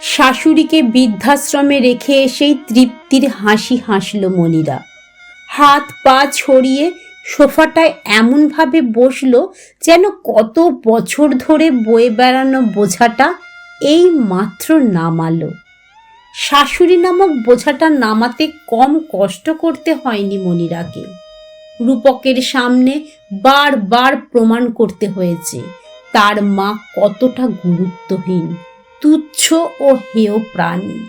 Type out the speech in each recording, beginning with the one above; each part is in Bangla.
শাশুড়িকে বৃদ্ধাশ্রমে রেখে এসেই তৃপ্তির হাসি হাসল মনিরা। হাত পা ছড়িয়ে সোফাটায় এমনভাবে বসল যেন কত বছর ধরে বয়ে বেড়ানো বোঝাটা এই মাত্র নামালো। শাশুড়ি নামক বোঝাটা নামাতে কম কষ্ট করতে হয়নি মনিরাকে। রূপকের সামনে বারবার প্রমাণ করতে হয়েছে, তার মা কতটা গুরুত্বহীন। তুচ্ছ ও হেয় প্রাণী।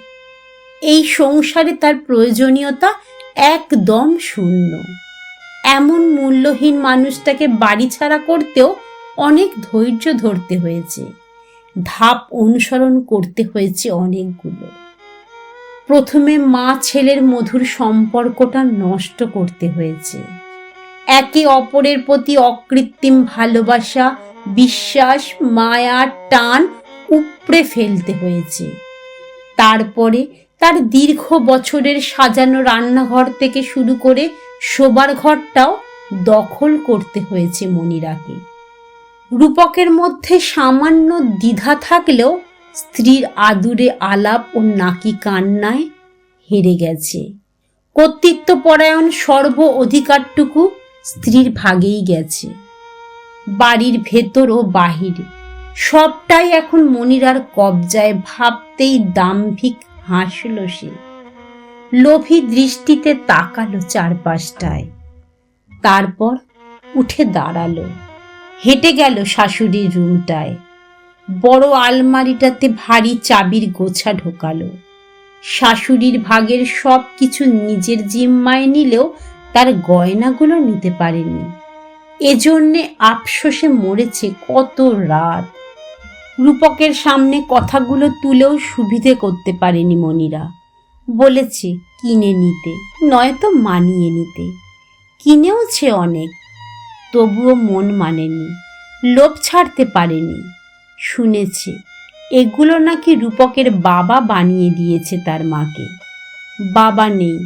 এই সংসারে তার প্রয়োজনীয়তা একদম শূন্য। এমন মূল্যহীন মানুষটাকে বাড়ি ছাড়া করতেও অনেক ধৈর্য ধরতে হয়েছে। ধাপ অনুসরণ করতে হয়েছে অনেকগুলো। প্রথমে মা ছেলের মধুর সম্পর্কটা নষ্ট করতে হয়েছে। একে অপরের প্রতি অকৃত্রিম ভালোবাসা, বিশ্বাস, মায়া, টান উপড়ে ফেলতে হয়েছে। তারপরে তার দীর্ঘ বছরের সাজানো রান্নাঘর থেকে শুরু করে শোবার ঘরটাও দখল করতে হয়েছে মনিরাকে। রূপকের মধ্যে সামান্য দ্বিধা থাকলেও স্ত্রীর আদুরে আলাপ ও নাকি কান্নায় হেরে গেছে। কর্তৃত্বপরায়ণ সর্ব অধিকারটুকু স্ত্রীর ভাগেই গেছে। বাড়ির ভেতর ও বাহিরে। সবটাই এখন মনিরার কবজায় ভাবতেই দাম্ভিক হাসল সে। লোভী দৃষ্টিতে তাকালো চারপাশটায়। তারপর উঠে দাঁড়াল। হেঁটে গেল শাশুড়ির রুমটায়। বড় আলমারিটাতে ভারী চাবির গোছা ঢোকালো। শাশুড়ির ভাগের সব কিছু নিজের জিম্মায় নিলেও তার গয়নাগুলো নিতে পারেনি। এজন্যে আফসোসে মরেছে কত রাত। রূপকের সামনে কথাগুলো তুলেও সুবিধে করতে পারেনি মনিরা। বলেছে, কিনে নিতে, নয়তো মানিয়ে নিতে। কিনেওছে অনেক, তবুও মন মানেনি, লোভ ছাড়তে পারেনি। শুনেছে, এগুলো নাকি রূপকের বাবা বানিয়ে দিয়েছে তার মাকে। বাবা নেই,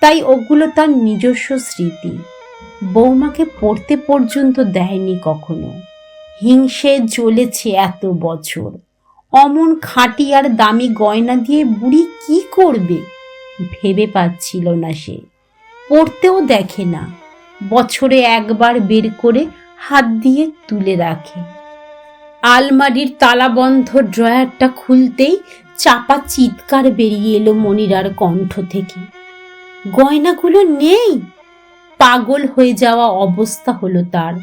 তাই ওগুলো তার নিজস্ব স্মৃতি। বৌমাকে পড়তে পর্যন্ত দেয়নি কখনো। হিংসে জ্বলেছে এত বছর। অমন খাঁটি আর দামি গয়না দিয়ে বুড়ি কি করবে? ভেবে পাচ্ছিল না সে। পড়তেও দেখে না। বছরে একবার বের করে হাত দিয়ে তুলে রাখে। আলমারির তালাবন্ধ ড্রয়ারটা খুলতেই চাপা চিৎকার বেরিয়ে এলো মনিরার কণ্ঠ থেকে। গয়নাগুলো নেই! পাগল হয়ে যাওয়া অবস্থা হলো তার।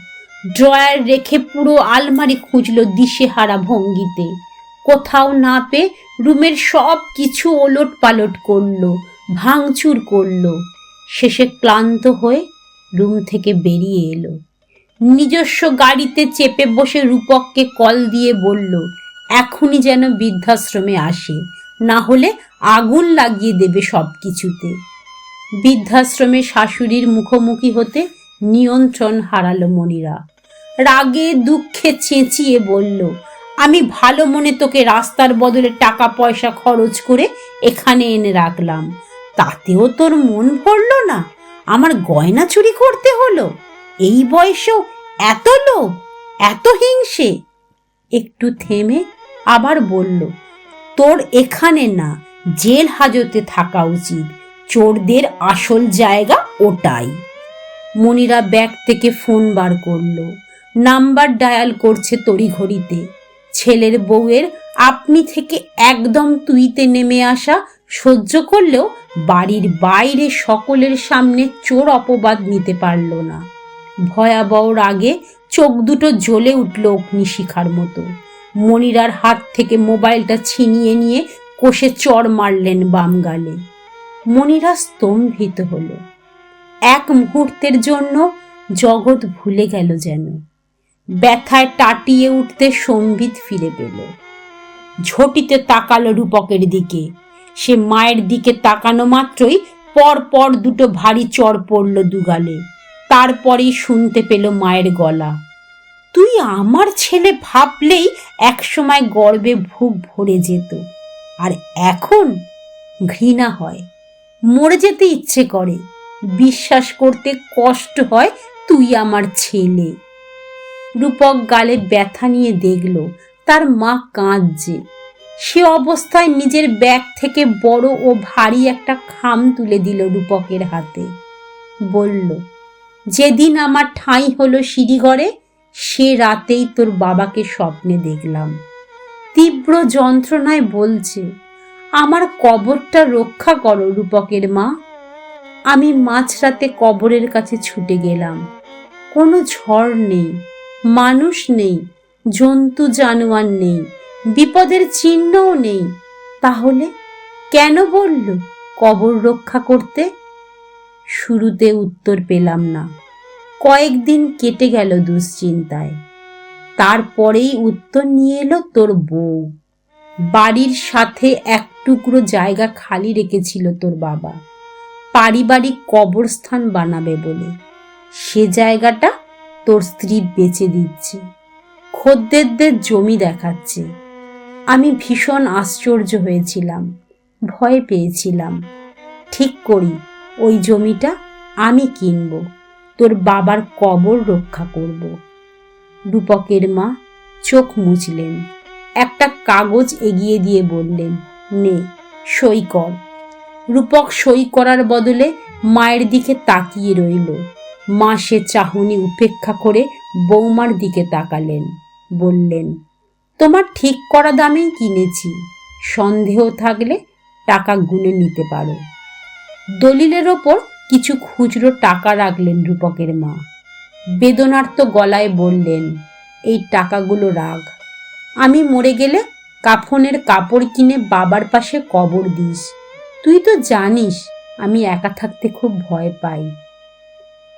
ড্রয়ার রেখে পুরো আলমারি খুঁজলো দিশেহারা ভঙ্গিতে। কোথাও না পেয়ে রুমের সব কিছু ওলট পালট করল, ভাঙচুর করল। শেষে ক্লান্ত হয়ে রুম থেকে বেরিয়ে এলো। নিজস্ব গাড়িতে চেপে বসে রূপককে কল দিয়ে বলল, এখনই যেন বৃদ্ধাশ্রমে আসে, না হলে আগুন লাগিয়ে দেবে সব কিছুতে বৃদ্ধাশ্রমে শাশুড়ির মুখোমুখি হতে নিয়ন্ত্রণ হারালো মনিরা। রাগে দুঃখে চেঁচিয়ে বলল, আমি ভালো মনে তোকে রাস্তার বদলে টাকা পয়সা খরচ করে এখানে এনে রাখলাম। তাতেও তোর মন ভরল না? আমার গয়না চুরি করতে হলো? এই বয়সেও এত লোভ, এত হিংসে? একটু থেমে আবার বলল, তোর এখানে না, জেল হাজতে থাকা উচিত। চোরদের আসল জায়গা ওটাই। মনিরা ব্যাগ থেকে ফোন বার করল। নাম্বার ডায়াল করছে তড়িঘড়িতে। ছেলের বউয়ের আপনি থেকে একদম তুইতে নেমে আসা সহ্য করলেও বাড়ির বাইরে সকলের সামনে চোর অপবাদ নিতে পারল না। ভয়াবহ রাগে চোখ দুটো জ্বলে উঠল অগ্নিশিখার মতো। মনিরার হাত থেকে মোবাইলটা ছিনিয়ে নিয়ে কষে চড় মারলেন বাম গালে মনিরা স্তম্ভিত হলো। এক মুহূর্তের জন্য জগৎ ভুলে গেল যেন। ব্যথায় টাটিয়ে উঠতে সম্বিত ফিরে পেল। ঝটিতে তাকালো রূপকের দিকে। সে মায়ের দিকে তাকানো মাত্রই পর পর দুটো ভারী চড় পড়ল দুগালে। তারপরেই শুনতে পেল মায়ের গলা। তুই আমার ছেলে ভাবলেই একসময় গর্বে ভুক ভরে যেত। আর এখন ঘৃণা হয়। মরে যেতে ইচ্ছে করে। বিশ্বাস করতে কষ্ট হয় তুই আমার ছেলে। রূপক গালে ব্যথা নিয়ে দেখল, তার মা কাঁদছে। সে অবস্থায় নিজের ব্যাগ থেকে বড় ও ভারী একটা খাম তুলে দিল রূপকের হাতে। বলল, যেদিন আমার ঠাঁই হলো সিঁড়িঘরে, সে রাতেই তোর বাবাকে স্বপ্নে দেখলাম। তীব্র যন্ত্রণায় বলছে, আমার কবরটা রক্ষা করো রূপকের মা। আমি মাঝরাতে কবরের কাছে ছুটে গেলাম। কোনো ঝড় নেই, মানুষ নেই, জন্তু, জানোয়ার নেই, বিপদের চিহ্নও নেই। তাহলে কেন বলল কবর রক্ষা করতে? শুরুতে উত্তর পেলাম না। কয়েকদিন কেটে গেল দুশ্চিন্তায়। তারপরেই উত্তর নিয়ে এলো তোর বউ। বাড়ির সাথে এক টুকরো জায়গা খালি রেখেছিল তোর বাবা। পারিবারিক কবরস্থান বানাবে বলে। সে জায়গাটা তোর স্ত্রী বেচে দিচ্ছে। খদ্দেরদের জমি দেখাচ্ছে। আমি ভীষণ আশ্চর্য হয়েছিলাম, ভয় পেয়েছিলাম। ঠিক করি, ওই জমিটা আমি কিনব, তোর বাবার কবর রক্ষা করব। রূপকের মা চোখ মুছলেন। একটা কাগজ এগিয়ে দিয়ে বললেন, নে, সই কর। রূপক সই করার বদলে মায়ের দিকে তাকিয়ে রইল। মা সে চাহনি উপেক্ষা করে বৌমার দিকে তাকালেন, বললেন, তোমার ঠিক করা দামেই কিনেছি। সন্দেহ থাকলে টাকা গুনে নিতে পারো। দলিলের ওপর কিছু খুচরো টাকা রাখলেন রূপকের মা। বেদনার্ত গলায় বললেন, এই টাকাগুলো রাখ। আমি মরে গেলে কাফনের কাপড় কিনে বাবার পাশে কবর দিস। তুই তো জানিস, আমি একা থাকতে খুব ভয় পাই।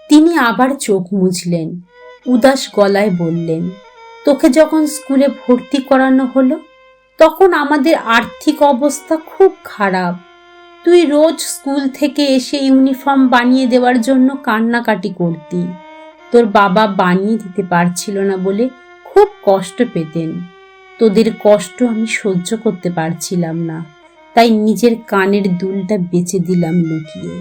তিনি আবার চোখ মুছলেন, উদাস গলায় বললেন, তোকে যখন স্কুলে ভর্তি করানো হলো, তখন আমাদের আর্থিক অবস্থা খুব খারাপ। তুই রোজ স্কুল থেকে এসে ইউনিফর্ম বানিয়ে দেওয়ার জন্য কান্নাকাটি করতি। তোর বাবা বানিয়ে দিতে পারছিল না বলে খুব কষ্ট পেতেন। তোদের কষ্ট আমি সহ্য করতে পারছিলাম না। তাই নিজের কানের দুলটা বেচে দিলাম লুকিয়ে।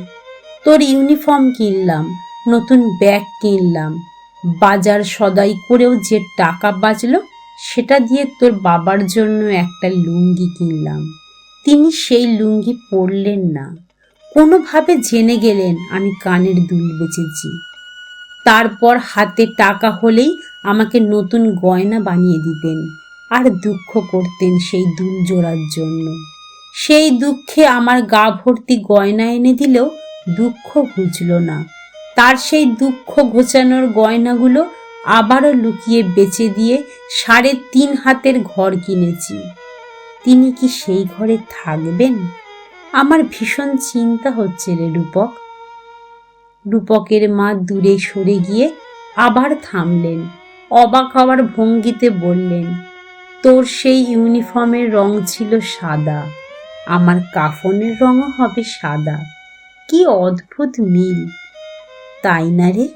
তোর ইউনিফর্ম কিনলাম, নতুন ব্যাগ কিনলাম, বাজার সদাই করেও যে টাকা বাঁচলো, সেটা দিয়ে তোর বাবার জন্য একটা লুঙ্গি কিনলাম। তিনি সেই লুঙ্গি পরলেন না। কোনোভাবে জেনে গেলেন আমি কানের দুল বেচেছি। তারপর হাতে টাকা হলেই আমাকে নতুন গয়না বানিয়ে দিতেন, আর দুঃখ করতেন সেই দুল জোড়ার জন্য। সেই দুঃখে আমার গা ভর্তি গয়না এনে দিলেও দুঃখ ঘুচল না। তার সেই দুঃখ ঘোচানোর গয়নাগুলো আবারও লুকিয়ে বেচে দিয়ে সাড়ে তিন হাতের ঘর কিনেছি। তিনি কি সেই ঘরে থাকবেন? আমার ভীষণ চিন্তা হচ্ছে রে রূপক। রূপকের মা দূরে সরে গিয়ে আবার থামলেন, অবাক হওয়ার ভঙ্গিতে বললেন, তোর সেই ইউনিফর্মের রং ছিল সাদা। আমার কাফনের রঙও হবে সাদা। কি অদ্ভুত মিল। তাই না রে?